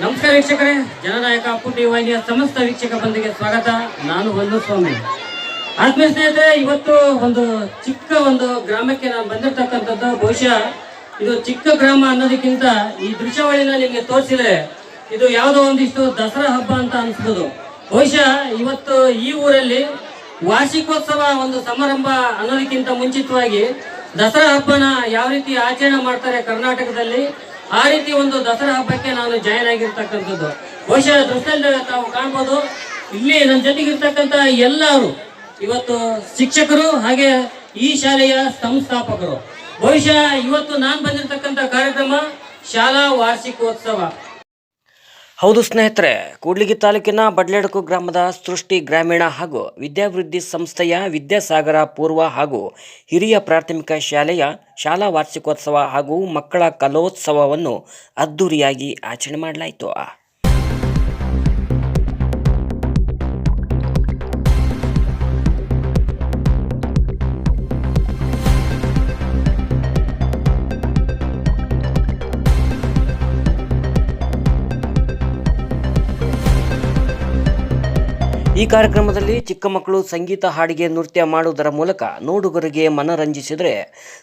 ನಮಸ್ಕಾರ ವೀಕ್ಷಕರೇ, ಜನನಾಯಕ ಪುಟ್ಟಿ ವಾಹಿನಿಯ ಸಮಸ್ತ ವೀಕ್ಷಕ ಬಂದಿಗೆ ಸ್ವಾಗತ. ನಾನು ಒಂದು ಸ್ವಾಮಿ ಆತ್ಮೀಯ ಸ್ನೇಹಿತರೆ, ಇವತ್ತು ಒಂದು ಚಿಕ್ಕ ಒಂದು ಗ್ರಾಮಕ್ಕೆ ನಾನು ಬಂದಿರತಕ್ಕಂಥದ್ದು. ಬಹುಶಃ ಇದು ಚಿಕ್ಕ ಗ್ರಾಮ ಅನ್ನೋದಕ್ಕಿಂತ ಈ ದೃಶ್ಯಾವಳಿನ ನಿಮಗೆ ತೋರಿಸಿದ್ರೆ ಇದು ಯಾವುದೋ ಒಂದಿಷ್ಟು ದಸರಾ ಹಬ್ಬ ಅಂತ ಅನಿಸ್ಬೋದು. ಬಹುಶಃ ಇವತ್ತು ಈ ಊರಲ್ಲಿ ವಾರ್ಷಿಕೋತ್ಸವ ಒಂದು ಸಮಾರಂಭ ಅನ್ನೋದಕ್ಕಿಂತ ಮುಂಚಿತವಾಗಿ ದಸರಾ ಹಬ್ಬನ ಯಾವ ರೀತಿ ಆಚರಣೆ ಮಾಡ್ತಾರೆ ಕರ್ನಾಟಕದಲ್ಲಿ ಆ ರೀತಿ ಒಂದು ದಸರಾ ಹಬ್ಬಕ್ಕೆ ನಾನು ಜಾಯ್ನ್ ಆಗಿರ್ತಕ್ಕಂಥದ್ದು. ಬಹುಶಃ ದೃಶ್ಯದಲ್ಲಿ ತಾವು ಕಾಣ್ಬೋದು. ಇಲ್ಲಿ ನನ್ನ ಜೊತೆಗಿರ್ತಕ್ಕಂಥ ಎಲ್ಲರೂ, ಇವತ್ತು ಶಿಕ್ಷಕರು ಹಾಗೆ ಈ ಶಾಲೆಯ ಸಂಸ್ಥಾಪಕರು. ಬಹುಶಃ ಇವತ್ತು ನಾನು ಬಂದಿರತಕ್ಕಂಥ ಕಾರ್ಯಕ್ರಮ ಶಾಲಾ ವಾರ್ಷಿಕೋತ್ಸವ. ಹೌದು ಸ್ನೇಹಿತರೆ, ಕೂಡ್ಲಿಗಿ ತಾಲೂಕಿನ ಬಡ್ಲೆಡಕು ಗ್ರಾಮದ ಸೃಷ್ಟಿ ಗ್ರಾಮೀಣ ಹಾಗೂ ವಿದ್ಯಾಭಿವೃದ್ಧಿ ಸಂಸ್ಥೆಯ ವಿದ್ಯಾಸಾಗರ ಪೂರ್ವ ಹಾಗೂ ಹಿರಿಯ ಪ್ರಾಥಮಿಕ ಶಾಲೆಯ ಶಾಲಾ ವಾರ್ಷಿಕೋತ್ಸವ ಹಾಗೂ ಮಕ್ಕಳ ಕಲೋತ್ಸವವನ್ನು ಅದ್ದೂರಿಯಾಗಿ ಆಚರಣೆ ಮಾಡಲಾಯಿತು. ಈ ಕಾರ್ಯಕ್ರಮದಲ್ಲಿ ಚಿಕ್ಕ ಮಕ್ಕಳು ಸಂಗೀತ, ಹಾಡಿಗೆ, ನೃತ್ಯ ಮಾಡುವುದರ ಮೂಲಕ ನೋಡುಗರಿಗೆ ಮನರಂಜಿಸಿದರೆ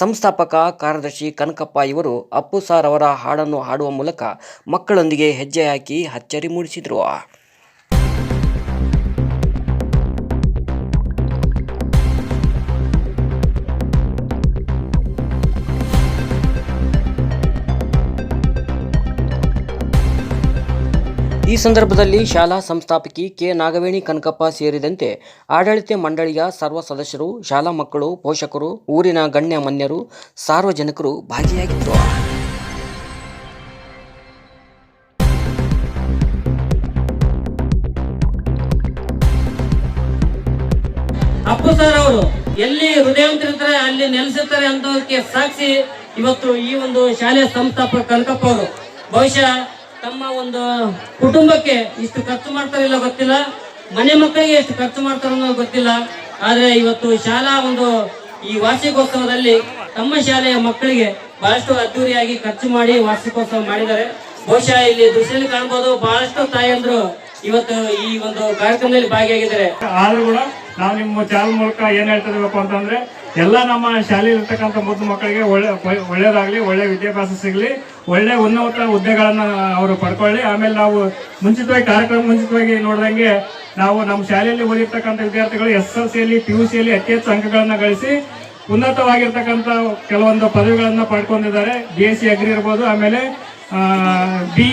ಸಂಸ್ಥಾಪಕ, ಕಾರ್ಯದರ್ಶಿ ಕನಕಪ್ಪ ಇವರು ಅಪ್ಪು ಸಾರ್ ಅವರ ಹಾಡನ್ನು ಹಾಡುವ ಮೂಲಕ ಮಕ್ಕಳೊಂದಿಗೆ ಹೆಜ್ಜೆ ಹಾಕಿ ಅಚ್ಚರಿ ಮೂಡಿಸಿದರು. ಈ ಸಂದರ್ಭದಲ್ಲಿ ಶಾಲಾ ಸಂಸ್ಥಾಪಕಿ ಕೆ. ನಾಗವೇಣಿ ಕನಕಪ್ಪ ಸೇರಿದಂತೆ ಆಡಳಿತ ಮಂಡಳಿಯ ಸರ್ವ ಸದಸ್ಯರು, ಶಾಲಾ ಮಕ್ಕಳು, ಪೋಷಕರು, ಊರಿನ ಗಣ್ಯ ಮನ್ಯರು, ಸಾರ್ವಜನಿಕರು ಭಾಗಿಯಾಗಿದ್ದರು. ಅಪ್ಪು ಸರ್ ಅವರು, ಎಲ್ಲಿ ಹೃದಯವಂತರಿರ್ತಾರೆ ಅಲ್ಲಿ ನೆಲೆಸಿರ್ತಾರೆ ಅಂತ ಸಾಕ್ಷಿ ಇವತ್ತು ಈ ಒಂದು ಶಾಲೆಯ ಸಂಸ್ಥಾಪಕ ಕನಕಪ್ಪ ಅವರು. ಬಹುಶಃ ತಮ್ಮ ಒಂದು ಕುಟುಂಬಕ್ಕೆ ಇಷ್ಟು ಖರ್ಚು ಮಾಡ್ತಾರಿಲ್ಲ ಗೊತ್ತಿಲ್ಲ. ಮನೆ ಮಕ್ಕಳಿಗೆ ಎಷ್ಟು ಖರ್ಚು ಮಾಡ್ತಾರ ಗೊತ್ತಿಲ್ಲ. ಆದ್ರೆ ಇವತ್ತು ಶಾಲಾ ಒಂದು ಈ ವಾರ್ಷಿಕೋತ್ಸವದಲ್ಲಿ ತಮ್ಮ ಶಾಲೆಯ ಮಕ್ಕಳಿಗೆ ಬಹಳಷ್ಟು ಅದ್ದೂರಿಯಾಗಿ ಖರ್ಚು ಮಾಡಿ ವಾರ್ಷಿಕೋತ್ಸವ ಮಾಡಿದ್ದಾರೆ. ಬಹುಶಃ ಇಲ್ಲಿ ದೃಶ್ಯದಲ್ಲಿ ಕಾಣಬಹುದು ಬಹಳಷ್ಟು ತಾಯಂದ್ರು ಇವತ್ತು ಈ ಒಂದು ಕಾರ್ಯಕ್ರಮದಲ್ಲಿ ಭಾಗಿಯಾಗಿದ್ದಾರೆ. ಆದ್ರೂ ಕೂಡ ನಾವು ನಿಮ್ಮ ಚಾನಲ್ ಮೂಲಕ ಏನ್ ಹೇಳ್ತಾ ಅಂತಂದ್ರೆ ಎಲ್ಲ ನಮ್ಮ ಶಾಲೆಯಲ್ಲಿ ಇರ್ತಕ್ಕಂಥ ಮುದ್ದು ಮಕ್ಕಳಿಗೆ ಒಳ್ಳೆ ಒಳ್ಳೆಯ ಒಳ್ಳೇದಾಗ್ಲಿ, ಒಳ್ಳೆ ವಿದ್ಯಾಭ್ಯಾಸ ಸಿಗಲಿ, ಒಳ್ಳೆ ಉನ್ನತ ಹುದ್ದೆಗಳನ್ನು ಅವರು ಪಡ್ಕೊಳ್ಳಿ. ಆಮೇಲೆ ನಾವು ಮುಂಚಿತವಾಗಿ ಕಾರ್ಯಕ್ರಮ ಮುಂಚಿತವಾಗಿ ನೋಡ್ದಂಗೆ ನಾವು ನಮ್ಮ ಶಾಲೆಯಲ್ಲಿ ಓದಿರ್ತಕ್ಕಂಥ ವಿದ್ಯಾರ್ಥಿಗಳು ಎಸ್ ಎಲ್ ಸಿಯಲ್ಲಿ, ಪಿ ಯು ಸಿಯಲ್ಲಿ ಅತಿ ಹೆಚ್ಚು ಅಂಕಗಳನ್ನ ಗಳಿಸಿ ಉನ್ನತವಾಗಿರ್ತಕ್ಕಂಥ ಕೆಲವೊಂದು ಪದವಿಗಳನ್ನು ಪಡ್ಕೊಂಡಿದ್ದಾರೆ. ಬಿ ಎಸ್ ಸಿ ಅಗ್ರಿ ಇರ್ಬೋದು, ಆಮೇಲೆ ಬಿ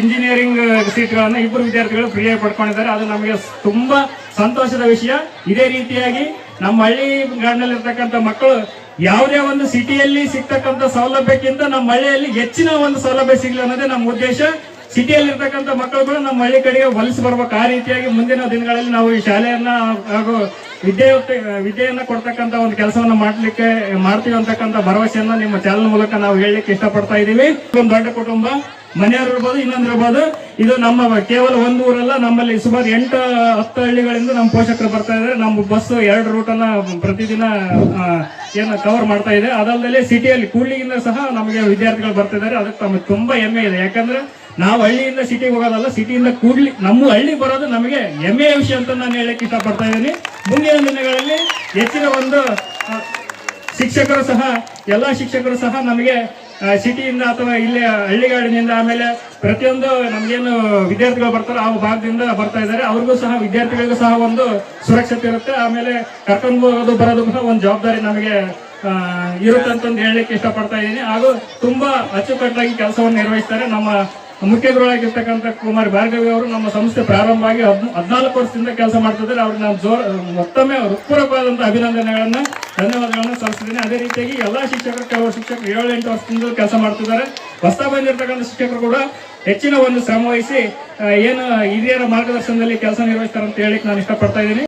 ಇಂಜಿನಿಯರಿಂಗ್ ಸೀಟ್ಗಳನ್ನು ಇಬ್ಬರು ವಿದ್ಯಾರ್ಥಿಗಳು ಫ್ರೀಯಾಗಿ ಪಡ್ಕೊಂಡಿದ್ದಾರೆ. ಅದು ನಮಗೆ ತುಂಬಾ ಸಂತೋಷದ ವಿಷಯ. ಇದೇ ರೀತಿಯಾಗಿ ನಮ್ಮ ಹಳ್ಳಿ ಗಾಡಿನಲ್ಲಿರ್ತಕ್ಕಂಥ ಮಕ್ಕಳು ಯಾವುದೇ ಒಂದು ಸಿಟಿಯಲ್ಲಿ ಸಿಗ್ತಕ್ಕಂಥ ಸೌಲಭ್ಯಕ್ಕಿಂತ ನಮ್ಮ ಹಳ್ಳಿಯಲ್ಲಿ ಹೆಚ್ಚಿನ ಒಂದು ಸೌಲಭ್ಯ ಸಿಗಲಿ ಅನ್ನೋದೇ ನಮ್ಮ ಉದ್ದೇಶ. ಸಿಟಿಯಲ್ಲಿ ಇರ್ತಕ್ಕಂಥ ಕೂಡ ನಮ್ಮ ಹಳ್ಳಿ ಕಡೆಗೆ ವಲಸೆ ಬರ್ಬೇಕು. ಆ ರೀತಿಯಾಗಿ ಮುಂದಿನ ದಿನಗಳಲ್ಲಿ ನಾವು ಈ ಶಾಲೆಯನ್ನ ಹಾಗೂ ವಿದ್ಯೆ ವಿದ್ಯೆಯನ್ನ ಕೊಡ್ತಕ್ಕಂಥ ಒಂದು ಕೆಲಸವನ್ನ ಮಾಡ್ಲಿಕ್ಕೆ, ಮಾಡ್ತೀವಿ ಅಂತಕ್ಕಂಥ ಭರವಸೆಯನ್ನ ನಿಮ್ಮ ಚಾನಲ್ ಮೂಲಕ ನಾವು ಹೇಳಲಿಕ್ಕೆ ಇಷ್ಟಪಡ್ತಾ ಇದೀವಿ ಒಂದು ದೊಡ್ಡ ಕುಟುಂಬ. ಮನೆಯವರು ಇರ್ಬೋದು ಇನ್ನೊಂದು ಇರ್ಬೋದು. ಇದು ನಮ್ಮ ಕೇವಲ ಒಂದು ಊರಲ್ಲ, ನಮ್ಮಲ್ಲಿ ಸುಮಾರು ಎಂಟು, ಹತ್ತು ಹಳ್ಳಿಗಳಿಂದ ನಮ್ಮ ಪೋಷಕರು ಬರ್ತಾ ಇದ್ದಾರೆ. ನಮ್ಮ ಬಸ್ ಎರಡು ರೂಟ್ ಅನ್ನ ಪ್ರತಿದಿನ ಏನು ಕವರ್ ಮಾಡ್ತಾ ಇದೆ. ಅದಲ್ಲದೆ ಸಿಟಿಯಲ್ಲಿ ಕೂಡ್ಲಿಗಿಂದ ಸಹ ನಮಗೆ ವಿದ್ಯಾರ್ಥಿಗಳು ಬರ್ತಾ ಇದ್ದಾರೆ. ಅದಕ್ಕೆ ನಮಗೆ ತುಂಬಾ ಹೆಮ್ಮೆ ಇದೆ. ಯಾಕಂದ್ರೆ ನಾವು ಹಳ್ಳಿಯಿಂದ ಸಿಟಿಗೆ ಹೋಗೋದಲ್ಲ ಸಿಟಿಯಿಂದ ಕೂಡ್ಲಿ ನಮ್ಮ ಹಳ್ಳಿ ಬರೋದು ನಮಗೆ ಹೆಮ್ಮೆಯ ವಿಷಯ ಅಂತ ನಾನು ಹೇಳಕ್ಕೆ ಇಷ್ಟಪಡ್ತಾ ಇದ್ದೀನಿ. ಮುಂದಿನ ದಿನಗಳಲ್ಲಿ ಹೆಚ್ಚಿನ ಒಂದು ಶಿಕ್ಷಕರು ಸಹ, ಎಲ್ಲ ಶಿಕ್ಷಕರು ಸಹ ನಮಗೆ ಸಿಟಿಯಿಂದ ಅಥವಾ ಇಲ್ಲೇ ಹಳ್ಳಿಗಾಡಿನಿಂದ ಆಮೇಲೆ ಪ್ರತಿಯೊಂದು ನಮ್ಗೇನು ವಿದ್ಯಾರ್ಥಿಗಳು ಬರ್ತಾರೋ ಆ ಭಾಗದಿಂದ ಬರ್ತಾ ಇದ್ದಾರೆ. ಅವ್ರಿಗೂ ಸಹ ವಿದ್ಯಾರ್ಥಿಗಳಿಗೂ ಸಹ ಒಂದು ಸುರಕ್ಷತೆ ಇರುತ್ತೆ. ಆಮೇಲೆ ಕರ್ಕೊಂಡು ಹೋಗೋದು, ಬರೋದು ಸಹ ಒಂದು ಜವಾಬ್ದಾರಿ ನಮಗೆ ಇರುತ್ತೆ ಅಂತಂದು ಹೇಳಲಿಕ್ಕೆ ಇಷ್ಟಪಡ್ತಾ ಇದ್ದೀನಿ. ಹಾಗೂ ತುಂಬಾ ಅಚ್ಚುಕಟ್ಟಾಗಿ ಕೆಲಸವನ್ನು ನಿರ್ವಹಿಸ್ತಾರೆ ನಮ್ಮ ಮುಖ್ಯ ಗುರುಗಳಾಗಿರ್ತಕ್ಕಂಥ ಕುಮಾರ್ ಭಾರ್ಗವಿ ಅವರು ನಮ್ಮ ಸಂಸ್ಥೆ ಪ್ರಾರಂಭ ಆಗಿ ಹದ್ ಹದಿನಾಲ್ಕು ವರ್ಷದಿಂದ ಕೆಲಸ ಮಾಡ್ತಿದ್ದಾರೆ. ಅವ್ರಿಗೆ ನಾನು ಜೋರ್ ಮತ್ತೊಮ್ಮೆ ಹೃತ್ಪೂರ್ವಕವಾದಂಥ ಅಭಿನಂದನೆಗಳನ್ನು, ಧನ್ಯವಾದಗಳನ್ನು ಸಲ್ಲಿಸಿದ್ದೀನಿ. ಅದೇ ರೀತಿಯಾಗಿ ಎಲ್ಲಾ ಶಿಕ್ಷಕರು, ಕೆಲವು ಶಿಕ್ಷಕರು ಏಳು ಎಂಟು ವರ್ಷದಿಂದ ಕೆಲಸ ಮಾಡ್ತಿದ್ದಾರೆ. ಹೊಸ ಬಂದಿರತಕ್ಕಂಥ ಶಿಕ್ಷಕರು ಕೂಡ ಹೆಚ್ಚಿನ ಒಂದು ಶ್ರಮ ವಹಿಸಿ ಏನು ಹಿರಿಯರ ಮಾರ್ಗದರ್ಶನದಲ್ಲಿ ಕೆಲಸ ನಿರ್ವಹಿಸ್ತಾರೆ ಅಂತ ಹೇಳಿ ನಾನು ಇಷ್ಟಪಡ್ತಾ ಇದ್ದೀನಿ.